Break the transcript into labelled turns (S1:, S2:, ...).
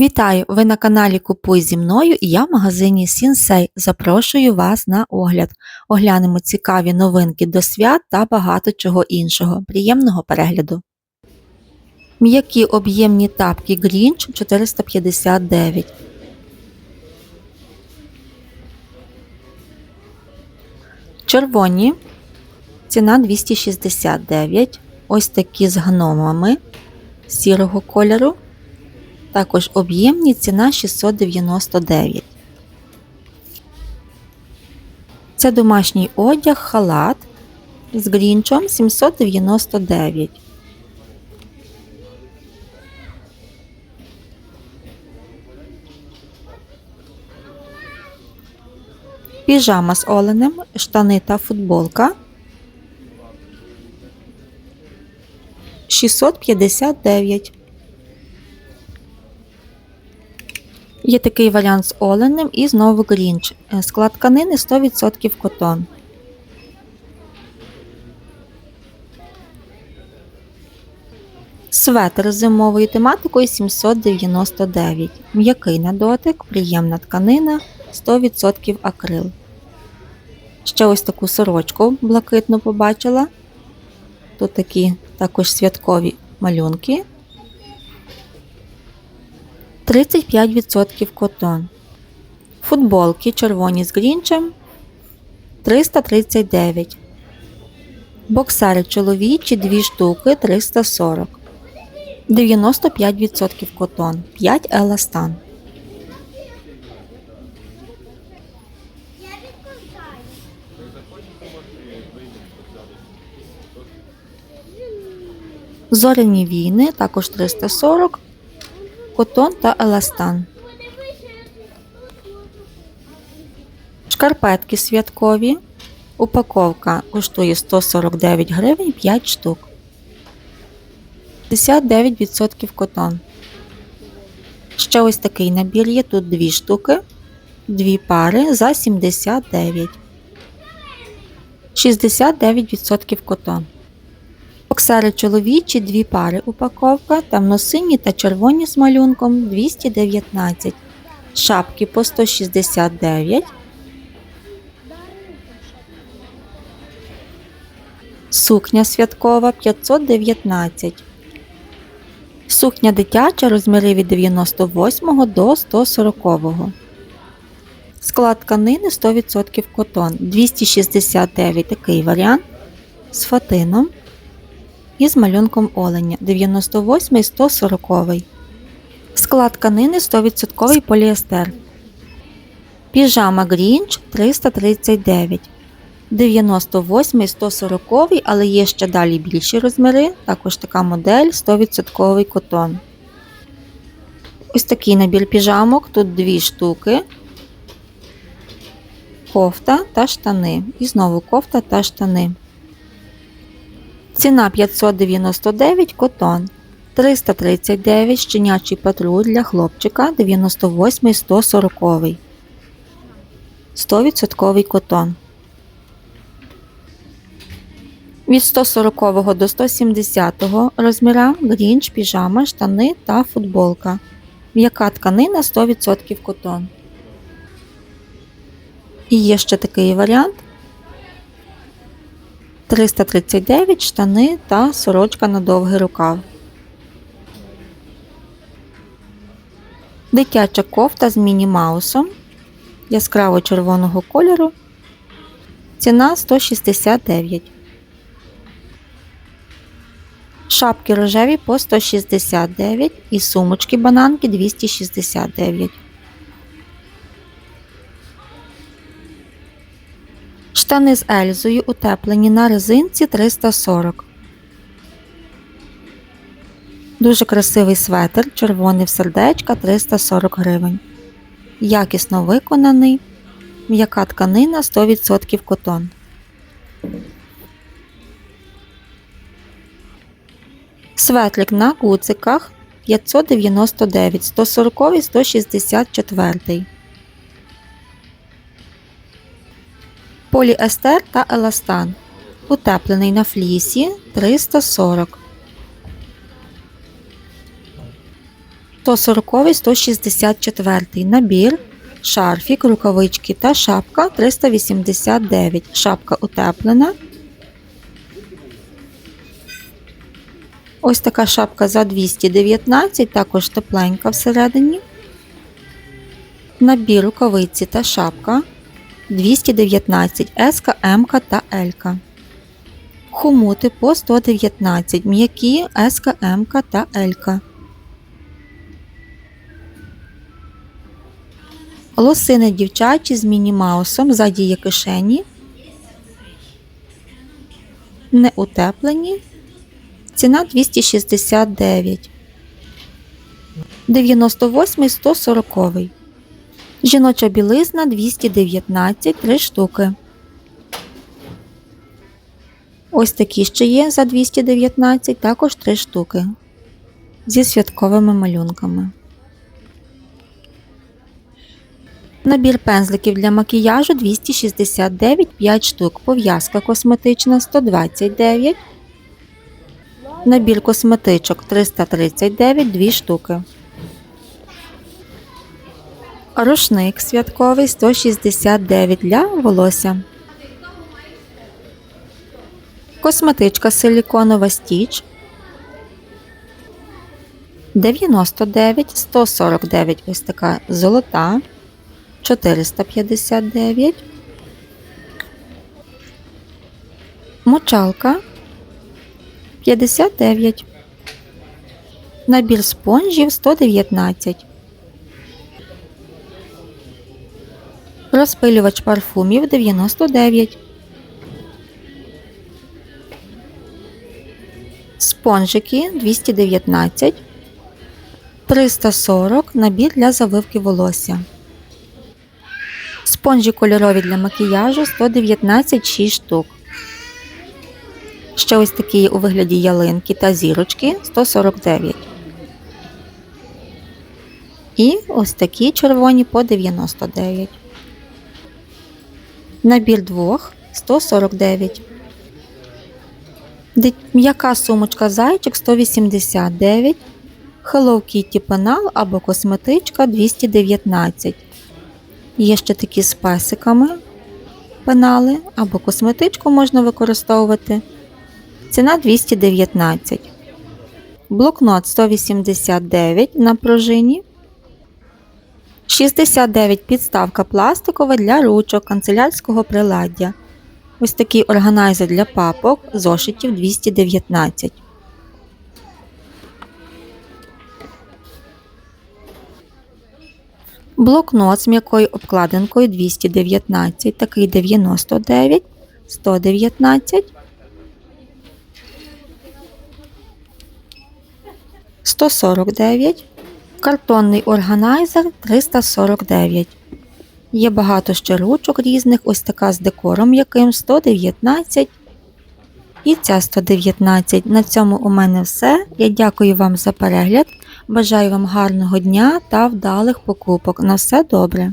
S1: Вітаю! Ви на каналі Купуй зі мною і я в магазині Сінсей. Запрошую вас на огляд. Оглянемо цікаві новинки до свят та багато чого іншого. Приємного перегляду. М'які об'ємні тапки Grinch 459. Червоні. Ціна 269. Ось такі з гномами сірого кольору. Також об'ємні ціна 699. Це домашній одяг, халат з грінчом 799. Піжама з оленем, штани та футболка 659. Є такий варіант з оленем і знову грінч. Е, Склад тканини 100% котон. Светр зимовою тематикою 799. М'який на дотик, приємна тканина 100% акрил. Ще ось таку сорочку блакитну побачила. Тут такі також святкові малюнки 35% котон. Футболки червоні з грінчем 339. Боксери чоловічі 2 штуки 340. 95% котон. 5 еластан. Зоряні війни також 340 котон та еластан. Шкарпетки святкові. Упаковка коштує 149 гривень 5 штук. 59% котон. Ще ось такий набір є. Тут дві штуки, дві пари за 79. 69% котон. Боксери чоловічі, дві пари упаковка, темно-сині та червоні з малюнком 219. Шапки по 169. Сукня святкова 519. Сукня дитяча розміри від 98 до 140. Склад тканини 100% котон. 269 такий варіант з фатином і з малюнком оленя 98 140 Склад тканини 100% поліестер. Піжама Грінч 339. 98 і 140, але є ще далі більші розміри. Також така модель 100% котон. Ось такий набір піжамок. Тут дві штуки. Кофта та штани. І знову кофта та штани. Ціна 599 котон. 339 щенячий патруль для хлопчика 98 140. 100% котон. Від 140 до 170 розміра грінч, піжама, штани та футболка. М'яка тканина 100% котон. І є ще такий варіант 339 штани та сорочка на довгий рукав. Дитяча кофта з міні-маусом яскраво червоного кольору. Ціна 169. Шапки рожеві по 169 і сумочки бананки 269. Штани з Ельзою утеплені на резинці 340. Дуже красивий светр, червоний в сердечка 340 гривень. Якісно виконаний. М'яка тканина 100% котон. Светлик на гуциках 599, 140, 164. Поліестер та еластан. Утеплений на флісі 340. 140 164 набір, шарфік, рукавички та шапка 389. Шапка утеплена. Ось така шапка за 219, також тепленька всередині. Набір рукавиці та шапка 219 С, М та Л. Хомути по 119, м'які С, М та Л. Лосини дівчачі з міні-маусом, ззаді є кишені. Не утеплені. Ціна 269. 98 140. Жіноча білизна 219 3 штуки. Ось такі ще є за 219, також 3 штуки. Зі святковими малюнками. Набір пензликів для макіяжу 269 5 штук. Пов'язка косметична 129. Набір косметичок 339 2 штуки. Рушник святковий 169 для волосся. Косметичка силіконова стіч 99, 149 ось така золота, 459. Мочалка 59. Набір спонжів 119. Розпилювач парфумів 99. Спонжики 219. 340 набір для завивки волосся. Спонжі кольорові для макіяжу 119 6 штук. Ще ось такі у вигляді ялинки та зірочки 149. І ось такі червоні по 99. Набір двох 149. М'яка сумочка зайчик 189. Hello Kitty пенал або косметичка 219. Є ще такі з песиками пенали або косметичку можна використовувати. Ціна 219. Блокнот 189 на пружині. 69 підставка пластикова для ручок канцелярського приладдя. Ось такий органайзер для папок зошитів 219. Блокнот з м'якою обкладинкою 219, такий 99, 119, 149, картонний органайзер 349. Є багато ще ручок різних, ось така з декором яким 119 і ця 119. На цьому у мене все. Я дякую вам за перегляд. Бажаю вам гарного дня та вдалих покупок. На все добре!